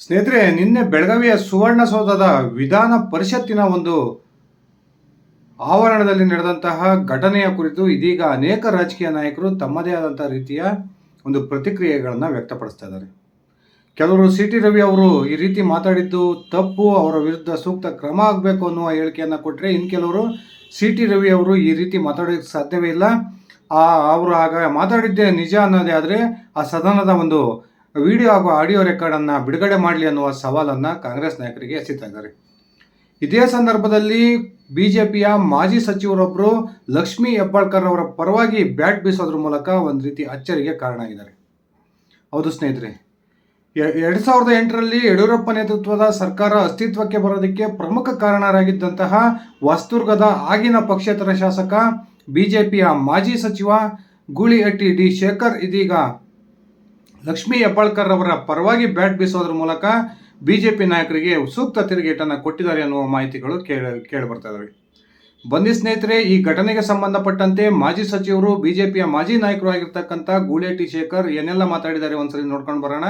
ಸ್ನೇಹಿತರೆ, ನಿನ್ನೆ ಬೆಳಗಾವಿಯ ಸುವರ್ಣಸೌಧದ ವಿಧಾನ ಪರಿಷತ್ತಿನ ಒಂದು ಆವರಣದಲ್ಲಿ ನಡೆದಂತಹ ಘಟನೆಯ ಕುರಿತು ಇದೀಗ ಅನೇಕ ರಾಜಕೀಯ ನಾಯಕರು ತಮ್ಮದೇ ಆದಂತಹ ರೀತಿಯ ಒಂದು ಪ್ರತಿಕ್ರಿಯೆಗಳನ್ನು ವ್ಯಕ್ತಪಡಿಸ್ತಾ ಇದ್ದಾರೆ. ಕೆಲವರು ಸಿ ಟಿ ರವಿ ಅವರು ಈ ರೀತಿ ಮಾತಾಡಿದ್ದು, ತಪ್ಪು, ಅವರ ವಿರುದ್ಧ ಸೂಕ್ತ ಕ್ರಮ ಆಗಬೇಕು ಅನ್ನುವ ಹೇಳಿಕೆಯನ್ನು ಕೊಟ್ಟರೆ ಇನ್ನು ಕೆಲವರು ಸಿ ಟಿ ರವಿ ಅವರು ಈ ರೀತಿ ಮಾತಾಡೋಕ್ಕೆ ಸಾಧ್ಯವೇ ಇಲ್ಲ. ಆ, ಅವರು ಆಗ ಮಾತಾಡಿದ್ದೇ ನಿಜ ಅನ್ನೋದೇ ಆದರೆ ಆ ಸದನದ ಒಂದು ವಿಡಿಯೋ ಹಾಗೂ ಆಡಿಯೋ ರೆಕಾರ್ಡನ್ನು ಬಿಡುಗಡೆ ಮಾಡಲಿ ಅನ್ನುವ ಸವಾಲನ್ನು ಕಾಂಗ್ರೆಸ್ ನಾಯಕರಿಗೆ ಎಸಿತಾ ಇದ್ದಾರೆ ಇದೇ ಸಂದರ್ಭದಲ್ಲಿ ಬಿ ಜೆ ಪಿಯ ಮಾಜಿ ಸಚಿವರೊಬ್ಬರು ಲಕ್ಷ್ಮೀ ಹೆಬ್ಬಾಳ್ಕರ್ ಅವರ ಪರವಾಗಿ ಬ್ಯಾಟ್ ಬೀಸೋದ್ರ ಮೂಲಕ ಒಂದು ರೀತಿ ಅಚ್ಚರಿಗೆ ಕಾರಣ ಆಗಿದ್ದಾರೆ. ಹೌದು ಸ್ನೇಹಿತರೆ ಎರಡು ಸಾವಿರದ ಎಂಟರಲ್ಲಿ ಯಡಿಯೂರಪ್ಪ ನೇತೃತ್ವದ ಸರ್ಕಾರ ಅಸ್ತಿತ್ವಕ್ಕೆ ಬರೋದಕ್ಕೆ ಪ್ರಮುಖ ಕಾರಣರಾಗಿದ್ದಂತಹ ಹೊಸದುರ್ಗದ ಆಗಿನ ಪಕ್ಷೇತರ ಶಾಸಕ, ಬಿಜೆಪಿಯ ಮಾಜಿ ಸಚಿವ ಗೂಳಿಹಟ್ಟಿ ಡಿ ಶೇಖರ್ ಇದೀಗ ಲಕ್ಷ್ಮೀ ಹೆಬ್ಬಾಳ್ಕರ್ ಅವರ ಪರವಾಗಿ ಬ್ಯಾಟ್ ಬೀಸೋದ್ರ ಮೂಲಕ ಬಿಜೆಪಿ ನಾಯಕರಿಗೆ ಸೂಕ್ತ ತಿರುಗೇಟನ್ನು ಕೊಟ್ಟಿದ್ದಾರೆ ಅನ್ನುವ ಮಾಹಿತಿಗಳು ಕೇಳ ಕೇಳಿ ಬರ್ತಾ ಇದಾವೆ. ಬಂದಿ ಸ್ನೇಹಿತರೆ, ಈ ಘಟನೆಗೆ ಸಂಬಂಧಪಟ್ಟಂತೆ ಮಾಜಿ ಸಚಿವರು, ಬಿಜೆಪಿಯ ಮಾಜಿ ನಾಯಕರು ಆಗಿರ್ತಕ್ಕಂಥ ಗೂಳೇಟಿ ಶೇಖರ್ ಏನೆಲ್ಲ ಮಾತಾಡಿದ್ದಾರೆ ಒಂದ್ಸರಿ ನೋಡ್ಕೊಂಡು ಬರೋಣ.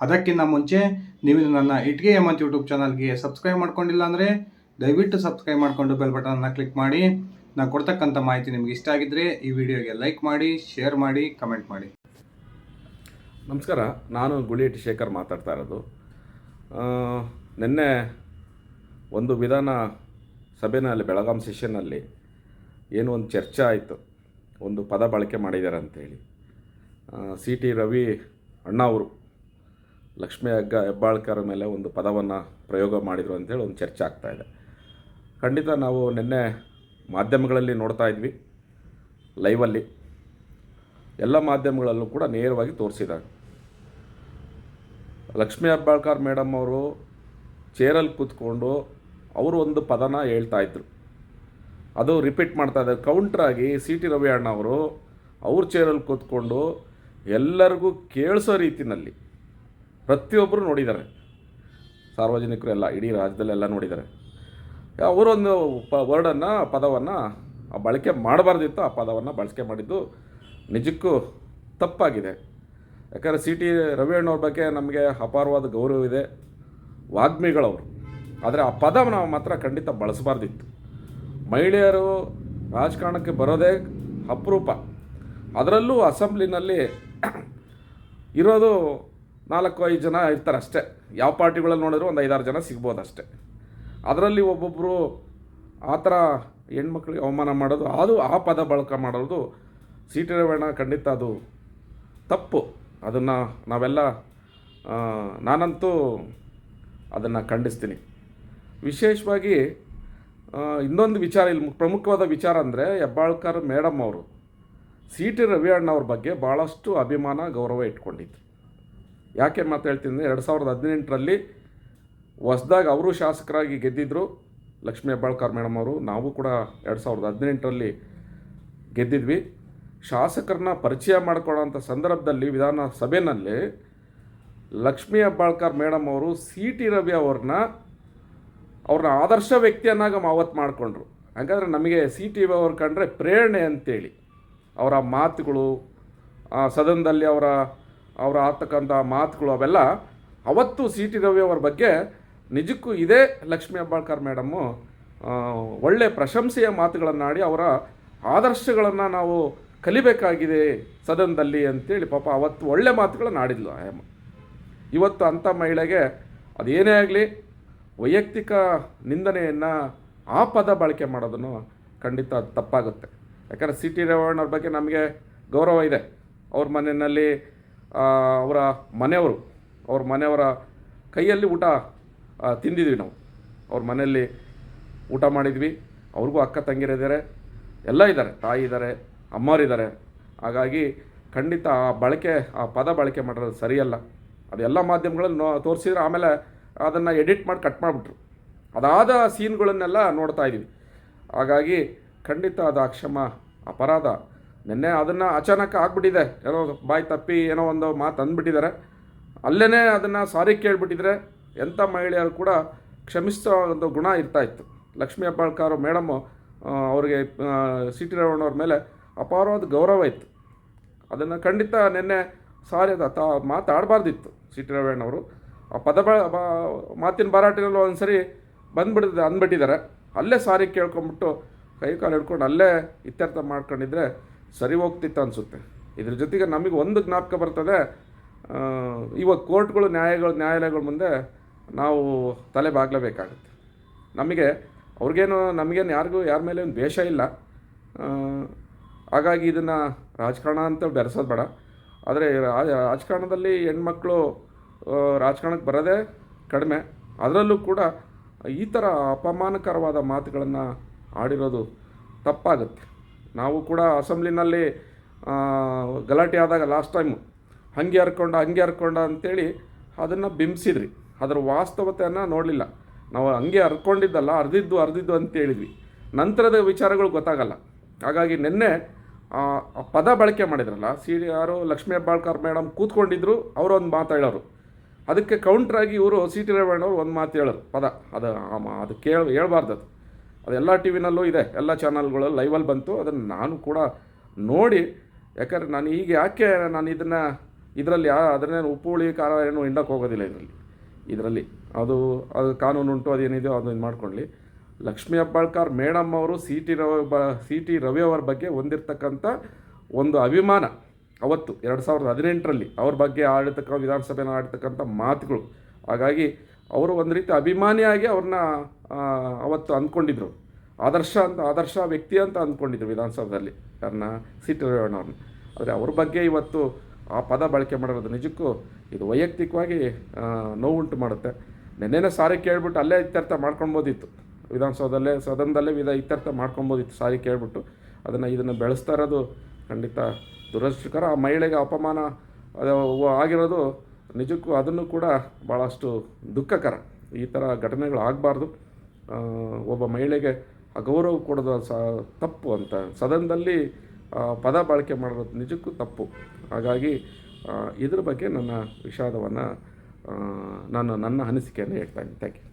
ಅದಕ್ಕಿಂತ ಮುಂಚೆ, ನೀವು ನನ್ನ ಇಟ್ಗೆ ಎಂ ಅಂತ ಯೂಟ್ಯೂಬ್ ಚಾನಲ್ಗೆ ಸಬ್ಸ್ಕ್ರೈಬ್ ಮಾಡ್ಕೊಂಡಿಲ್ಲ ಅಂದರೆ ದಯವಿಟ್ಟು ಸಬ್ಸ್ಕ್ರೈಬ್ ಮಾಡಿಕೊಂಡು ಬೆಲ್ ಬಟನನ್ನು ಕ್ಲಿಕ್ ಮಾಡಿ. ನಾನು ಕೊಡ್ತಕ್ಕಂಥ ಮಾಹಿತಿ ನಿಮ್ಗೆ ಇಷ್ಟ ಆಗಿದ್ದರೆ ಈ ವಿಡಿಯೋಗೆ ಲೈಕ್ ಮಾಡಿ, ಶೇರ್ ಮಾಡಿ, ಕಮೆಂಟ್ ಮಾಡಿ. ನಮಸ್ಕಾರ, ನಾನು ಗುಳಿಯಟಿ ಶೇಖರ್ ಮಾತಾಡ್ತಾ ಇರೋದು. ನಿನ್ನೆ ಒಂದು ವಿಧಾನ ಸಭೆನಲ್ಲಿ, ಬೆಳಗಾಂ ಸೆಷನ್ನಲ್ಲಿ ಏನು ಒಂದು ಚರ್ಚೆ ಆಯಿತು. ಒಂದು ಪದ ಬಳಕೆ ಮಾಡಿದ್ದಾರೆ ಅಂತೇಳಿ. ಸಿ ಟಿ ರವಿ ಅಣ್ಣ ಅವರು, ಲಕ್ಷ್ಮೀ ಹಗ್ಗ ಹೆಬ್ಬಾಳ್ಕರ್ ಮೇಲೆ ಒಂದು ಪದವನ್ನು ಪ್ರಯೋಗ ಮಾಡಿದರು ಅಂತೇಳಿ ಒಂದು ಚರ್ಚೆ ಆಗ್ತಾಯಿದೆ ಖಂಡಿತ ನಾವು ನಿನ್ನೆ ಮಾಧ್ಯಮಗಳಲ್ಲಿ ನೋಡ್ತಾ ಇದ್ವಿ, ಲೈವಲ್ಲಿ. ಎಲ್ಲ ಮಾಧ್ಯಮಗಳಲ್ಲೂ ಕೂಡ ನೇರವಾಗಿ ತೋರಿಸಿದ್ದಾರೆ. ಲಕ್ಷ್ಮೀ ಹೆಬ್ಬಾಳ್ಕರ್ ಮೇಡಮ್ ಅವರು ಚೇರಲ್ಲಿ ಕೂತ್ಕೊಂಡು ಅವರು ಒಂದು ಪದನ ಹೇಳ್ತಾ ಇದ್ರು. ಅದು ರಿಪೀಟ್ ಮಾಡ್ತಾ ಇದ್ದಾರೆ ಕೌಂಟ್ರಾಗಿ ಸಿ ಟಿ ರವಿ ಅಣ್ಣ ಅವರು ಅವ್ರ ಚೇರಲ್ಲಿ ಕೂತ್ಕೊಂಡು ಎಲ್ಲರಿಗೂ ಕೇಳಿಸೋ ರೀತಿಯಲ್ಲಿ ಪ್ರತಿಯೊಬ್ಬರು ನೋಡಿದ್ದಾರೆ. ಸಾರ್ವಜನಿಕರು ಎಲ್ಲ, ಇಡೀ ರಾಜ್ಯದಲ್ಲೆಲ್ಲ ನೋಡಿದ್ದಾರೆ. ಅವರೊಂದು ಪ ವರ್ಡನ್ನು ಪದವನ್ನು ಬಳಕೆ ಮಾಡಬಾರ್ದಿತ್ತು. ಆ ಪದವನ್ನು ಬಳಕೆ ಮಾಡಿದ್ದು ನಿಜಕ್ಕೂ ತಪ್ಪಾಗಿದೆ. ಯಾಕಂದರೆ ಸಿ ಟಿ ರವಿಯಣ್ಣವ್ರ ಬಗ್ಗೆ ನಮಗೆ ಅಪಾರವಾದ ಗೌರವ ಇದೆ. ವಾಗ್ಮಿಗಳವರು. ಆದರೆ ಆ ಪದ ನಾವು ಮಾತ್ರ ಖಂಡಿತ ಬಳಸಬಾರ್ದಿತ್ತು. ಮಹಿಳೆಯರು ರಾಜಕಾರಣಕ್ಕೆ ಬರೋದೇ ಅಪರೂಪ. ಅದರಲ್ಲೂ ಅಸೆಂಬ್ಲಿನಲ್ಲಿ ಇರೋದು ನಾಲ್ಕು ಐದು ಜನ ಇರ್ತಾರೆ ಅಷ್ಟೇ. ಯಾವ ಪಾರ್ಟಿಗಳಲ್ಲಿ ನೋಡಿದ್ರು ಒಂದು ಐದಾರು ಜನ ಸಿಗ್ಬೋದು ಅಷ್ಟೇ. ಅದರಲ್ಲಿ ಒಬ್ಬೊಬ್ಬರು ಆ ಥರ ಹೆಣ್ಮಕ್ಳಿಗೆ ಅವಮಾನ ಮಾಡೋದು, ಅದು ಆ ಪದ ಬಳಕೆ ಮಾಡೋದು ಸಿ ಟಿ ಖಂಡಿತ ಅದು ತಪ್ಪು. ಅದನ್ನು ನಾವೆಲ್ಲ ನಾನಂತೂ ಅದನ್ನು ಖಂಡಿಸ್ತೀನಿ. ವಿಶೇಷವಾಗಿ ಇನ್ನೊಂದು ವಿಚಾರ, ಇಲ್ಲಿ ಪ್ರಮುಖವಾದ ವಿಚಾರ ಅಂದರೆ ಹೆಬ್ಬಾಳ್ಕರ್ ಮೇಡಮ್ ಅವರು, ಸಿ ಟಿ ರವಿ ಅಣ್ಣವ್ರ ಬಗ್ಗೆ ಭಾಳಷ್ಟು ಅಭಿಮಾನ, ಗೌರವ ಇಟ್ಕೊಂಡಿದ್ರು. ಯಾಕೆ ಮಾತು ಹೇಳ್ತೀನಿ ಅಂದರೆ, ಎರಡು ಸಾವಿರದ ಹದಿನೆಂಟರಲ್ಲಿ ಹೊಸ್ದಾಗಿ ಅವರು ಶಾಸಕರಾಗಿ ಗೆದ್ದಿದ್ದರು ಲಕ್ಷ್ಮೀ ಹೆಬ್ಬಾಳ್ಕರ್ ಮೇಡಮ್ ಅವರು. ನಾವು ಕೂಡ ಎರಡು ಸಾವಿರದ ಹದಿನೆಂಟರಲ್ಲಿ ಗೆದ್ದಿದ್ವಿ. ಶಾಸಕರನ್ನ ಪರಿಚಯ ಮಾಡಿಕೊಳ್ಳೋಂಥ ಸಂದರ್ಭದಲ್ಲಿ ವಿಧಾನಸಭೆಯಲ್ಲಿ ಲಕ್ಷ್ಮೀ ಹೆಬ್ಬಾಳ್ಕರ್ ಮೇಡಮ್ ಅವರು ಸಿ ಟಿ ರವಿ ಅವ್ರನ್ನ ಅವ್ರನ್ನ ಆದರ್ಶ ವ್ಯಕ್ತಿಯನ್ನಾಗ ಮಾವತ್ತು ಮಾಡಿಕೊಂಡ್ರು. ಹಾಗಾದರೆ ನಮಗೆ ಸಿ ಟಿ ರವಿ ಅವ್ರು ಕಂಡ್ರೆ ಪ್ರೇರಣೆ ಅಂತೇಳಿ. ಅವರ ಮಾತುಗಳು ಸದನದಲ್ಲಿ ಅವರ ಅವರ ಆಗ್ತಕ್ಕಂಥ ಮಾತುಗಳು ಅವೆಲ್ಲ ಅವತ್ತು ಸಿ ಟಿ ರವಿ ಅವರ ಬಗ್ಗೆ ನಿಜಕ್ಕೂ ಇದೇ ಲಕ್ಷ್ಮೀ ಹೆಬ್ಬಾಳ್ಕರ್ ಮೇಡಮ್ಮು ಒಳ್ಳೆ ಪ್ರಶಂಸೆಯ ಮಾತುಗಳನ್ನಾಡಿ ಅವರ ಆದರ್ಶಗಳನ್ನು ನಾವು ಕಲಿಬೇಕಾಗಿದೆ ಸದನದಲ್ಲಿ ಅಂತೇಳಿ ಪಾಪ ಅವತ್ತು ಒಳ್ಳೆ ಮಾತುಗಳನ್ನು ಆಡಿದ್ಲು ಆಯಮ್ಮ ಇವತ್ತು ಅಂಥ ಮಹಿಳೆಗೆ ಅದೇನೇ ಆಗಲಿ ವೈಯಕ್ತಿಕ ನಿಂದನೆಯನ್ನು ಆ ಪದ ಬಳಕೆ ಮಾಡೋದನ್ನು ಖಂಡಿತ ತಪ್ಪಾಗುತ್ತೆ. ಯಾಕಂದರೆ ಸಿ ಟಿ ರೇವಣ್ಣವ್ರ ಬಗ್ಗೆ ನಮಗೆ ಗೌರವ ಇದೆ. ಅವ್ರ ಮನೆಯಲ್ಲಿ ಅವರ ಮನೆಯವರು, ಅವ್ರ ಮನೆಯವರ ಕೈಯಲ್ಲಿ ಊಟ ತಿಂದಿದ್ವಿ ನಾವು. ಅವ್ರ ಮನೆಯಲ್ಲಿ ಊಟ ಮಾಡಿದ್ವಿ. ಅವ್ರಿಗೂ ಅಕ್ಕ ತಂಗಿರಿದ್ದಾರೆ ಎಲ್ಲ ಇದ್ದಾರೆ, ತಾಯಿ ಇದ್ದಾರೆ. ಅಮ್ಮರಿದ್ದಾರೆ. ಹಾಗಾಗಿ ಖಂಡಿತ ಆ ಬಳಕೆ, ಆ ಪದ ಬಳಕೆ ಮಾಡಿರೋದು ಸರಿಯಲ್ಲ. ಅದೆಲ್ಲ ಮಾಧ್ಯಮಗಳಲ್ಲಿ ನೋ, ತೋರಿಸಿದ್ರೆ ಆಮೇಲೆ ಅದನ್ನು ಎಡಿಟ್ ಮಾಡಿ ಕಟ್ ಮಾಡಿಬಿಟ್ರು. ಅದಾದ ಸೀನ್ಗಳನ್ನೆಲ್ಲ ನೋಡ್ತಾ ಇದ್ದೀವಿ. ಹಾಗಾಗಿ ಖಂಡಿತ ಅದು ಅಕ್ಷಮ ಅಪರಾಧ. ನಿನ್ನೆ ಅದನ್ನು ಅಚಾನಕ್ ಆಗಿಬಿಟ್ಟಿದೆ. ಏನೋ ಬಾಯಿ ತಪ್ಪಿ ಏನೋ ಒಂದು ಮಾತು ಅಂದ್ಬಿಟ್ಟಿದ್ದಾರೆ. ಅಲ್ಲೇ ಅದನ್ನು ಸಾರಿ ಕೇಳಿಬಿಟ್ಟಿದ್ರೆ ಎಂಥ ಮಹಿಳೆಯರು ಕೂಡ ಕ್ಷಮಿಸೋ ಒಂದು ಗುಣ ಇರ್ತಾಯಿತ್ತು ಲಕ್ಷ್ಮೀ ಹೆಬ್ಬಾಳ್ಕರ್ ಮೇಡಮ್ಮು ಅವರಿಗೆ ಸಿ ಟಿ ರಮಣ್ಣವ್ರ ಮೇಲೆ ಅಪಾರವಾದ ಗೌರವ ಇತ್ತು. ಅದನ್ನು ಖಂಡಿತ ನಿನ್ನೆ ಸಾರಿ ತಾ ಮಾತಾಡಬಾರ್ದಿತ್ತು ಸಿ ಟಿ ರಮಣ್ಣವರು ಆ ಪದ ಮಾತಿನ ಬಾರಾಟಗಳು ಒಂದು ಸರಿ ಬಂದ್ಬಿಡ್ತದೆ ಅಂದ್ಬಿಟ್ಟಿದ್ದಾರೆ. ಅಲ್ಲೇ ಸಾರಿ ಕೇಳ್ಕೊಂಬಿಟ್ಟು ಕೈ ಕಾಲು ಹಿಡ್ಕೊಂಡು ಅಲ್ಲೇ ಇತ್ಯರ್ಥ ಮಾಡ್ಕೊಂಡಿದ್ರೆ ಸರಿ ಹೋಗ್ತಿತ್ತು ಅನಿಸುತ್ತೆ. ಇದ್ರ ಜೊತೆಗೆ ನಮಗೆ ಒಂದು ಜ್ಞಾಪಕ ಬರ್ತದೆ ಇವಾಗ ಕೋರ್ಟ್ಗಳು, ನ್ಯಾಯಗಳು, ನ್ಯಾಯಾಲಯಗಳ ಮುಂದೆ ನಾವು ತಲೆ ಬಾಗ್ಲೇಬೇಕಾಗುತ್ತೆ. ನಮಗೆ ಅವ್ರಿಗೇನು, ನಮಗೇನು ಯಾರಿಗೂ ಯಾರ ಮೇಲೆ ಒಂದು ದ್ವೇಷ ಇಲ್ಲ. ಹಾಗಾಗಿ ಇದನ್ನು ರಾಜಕಾರಣ ಅಂತ ಬೆರೆಸೋದು ಬೇಡ. ಆದರೆ ರಾಜಕಾರಣದಲ್ಲಿ ಹೆಣ್ಮಕ್ಳು ರಾಜಕಾರಣಕ್ಕೆ ಬರೋದೇ ಕಡಿಮೆ. ಅದರಲ್ಲೂ ಕೂಡ ಈ ಥರ ಅಪಮಾನಕರವಾದ ಮಾತುಗಳನ್ನು ಆಡಿರೋದು ತಪ್ಪಾಗುತ್ತೆ. ನಾವು ಕೂಡ ಅಸೆಂಬ್ಲಿನಲ್ಲಿ ಗಲಾಟೆ ಆದಾಗ ಲಾಸ್ಟ್ ಟೈಮು ಹಂಗೆ ಹರ್ಕೊಂಡ ಹಂಗೆ ಹರ್ಕೊಂಡ ಅಂತೇಳಿ ಅದನ್ನು ಬಿಂಬಿಸಿದ್ರಿ. ಅದರ ವಾಸ್ತವತೆಯನ್ನು ನೋಡಲಿಲ್ಲ. ನಾವು ಹಂಗೆ ಹರ್ಕೊಂಡಿದ್ದಲ್ಲ ಅರ್ದಿದ್ದು ಅರ್ದಿದ್ದು ಅಂತ ಹೇಳಿದ್ವಿ ನಂತರದ ವಿಚಾರಗಳು ಗೊತ್ತಾಗಲ್ಲ. ಹಾಗಾಗಿ ನಿನ್ನೆ ಪದ ಬಳಕೆ ಮಾಡಿದ್ರಲ್ಲ, ಸಿ ಯಾರು ಲಕ್ಷ್ಮೀ ಹೆಬ್ಬಾಳ್ಕರ್ ಮೇಡಮ್ ಕೂತ್ಕೊಂಡಿದ್ರು, ಅವರು ಒಂದು ಮಾತು ಹೇಳೋರು. ಅದಕ್ಕೆ ಕೌಂಟ್ರಾಗಿ ಇವರು ಸಿ ಟಿ ರೇವಣ್ಣವ್ರು ಒಂದು ಮಾತು ಹೇಳೋರು, ಪದ. ಅದು ಅದು ಕೇಳ, ಹೇಳ್ಬಾರ್ದು ಅದು. ಅದು ಎಲ್ಲ ಟಿ ವಿನಲ್ಲೂ ಇದೆ, ಎಲ್ಲ ಚಾನಲ್ಗಳು ಲೈವಲ್ಲಿ ಬಂತು, ಅದನ್ನು ನಾನು ಕೂಡ ನೋಡಿ, ಯಾಕಂದ್ರೆ ನಾನು ಈಗ ಯಾಕೆ ನಾನು ಇದನ್ನು, ಇದರಲ್ಲಿ ಯಾ ಅದನ್ನೇನು ಉಪ್ಪು ಹುಳಿ ಖಾರ ಏನು ಹಿಂಡಕ್ಕೆ ಹೋಗೋದಿಲ್ಲ ಇದರಲ್ಲಿ. ಇದರಲ್ಲಿ. ಅದು ಅದು ಕಾನೂನು ಉಂಟು ಅದೇನಿದೆಯೋ ಅದನ್ನ ಇದು ಮಾಡ್ಕೊಳ್ಳಿ ಲಕ್ಷ್ಮೀ ಹೆಬ್ಬಾಳ್ಕರ್ ಮೇಡಮ್ ಅವರು, ಸಿ ಟಿ ರವಿ ಬ, ಸಿ ಟಿ ರವಿ ಅವರ ಬಗ್ಗೆ ಹೊಂದಿರತಕ್ಕಂಥ ಒಂದು ಅಭಿಮಾನ ಅವತ್ತು ಎರಡು ಸಾವಿರದ ಹದಿನೆಂಟರಲ್ಲಿ ಅವ್ರ ಬಗ್ಗೆ ಆಡತಕ್ಕ ವಿಧಾನಸಭೆನ ಆಡ್ತಕ್ಕಂಥ ಮಾತುಗಳು. ಹಾಗಾಗಿ ಅವರು ಒಂದು ರೀತಿ ಅಭಿಮಾನಿಯಾಗಿ ಅವ್ರನ್ನ ಅವತ್ತು ಅಂದ್ಕೊಂಡಿದ್ರು. ಆದರ್ಶ ಅಂತ, ಆದರ್ಶ ವ್ಯಕ್ತಿ ಅಂತ ಅಂದ್ಕೊಂಡಿದ್ರು ವಿಧಾನಸೌಧದಲ್ಲಿ ಯಾರನ್ನ, ಸಿ ಟಿ ರವಿಯಣ್ಣವ್ರನ್ನ ಆದರೆ ಅವ್ರ ಬಗ್ಗೆ ಇವತ್ತು ಆ ಪದ ಬಳಕೆ ಮಾಡಿರೋದು ನಿಜಕ್ಕೂ ಇದು ವೈಯಕ್ತಿಕವಾಗಿ ನೋವುಂಟು ಮಾಡುತ್ತೆ. ನೆನ್ನೆನೇ ಸಾರಿ ಕೇಳಿಬಿಟ್ಟು ಅಲ್ಲೇ ಇತ್ಯರ್ಥ ಮಾಡ್ಕೊಳ್ಬೋದಿತ್ತು ವಿಧಾನಸೌಧದಲ್ಲೇ, ಸದನದಲ್ಲೇ ವಿಧ ಇತ್ಯರ್ಥ ಮಾಡ್ಕೊಬೋದಿತ್ತು ಸಾರಿ ಕೇಳ್ಬಿಟ್ಟು. ಅದನ್ನು ಇದನ್ನು ಬೆಳೆಸ್ತಾ ಇರೋದು ಖಂಡಿತ ದುರದೃಷ್ಟಕರ. ಆ ಮಹಿಳೆಗೆ ಅಪಮಾನ ಆಗಿರೋದು ನಿಜಕ್ಕೂ ಅದನ್ನು ಕೂಡ ಭಾಳಷ್ಟು ದುಃಖಕರ. ಈ ಥರ ಘಟನೆಗಳು ಆಗಬಾರ್ದು. ಒಬ್ಬ ಮಹಿಳೆಗೆ ಅಗೌರವ ಕೊಡೋದು ಸ ತಪ್ಪು ಅಂತ. ಸದನದಲ್ಲಿ ಪದ ಬಳಕೆ ಮಾಡಿರೋದು ನಿಜಕ್ಕೂ ತಪ್ಪು. ಹಾಗಾಗಿ ಇದ್ರ ಬಗ್ಗೆ ನನ್ನ ವಿಷಾದವನ್ನು ನಾನು ನನ್ನ ಅನಿಸಿಕೆಯನ್ನು ಹೇಳ್ತಾ ಇದ್ದೀನಿ. Thank you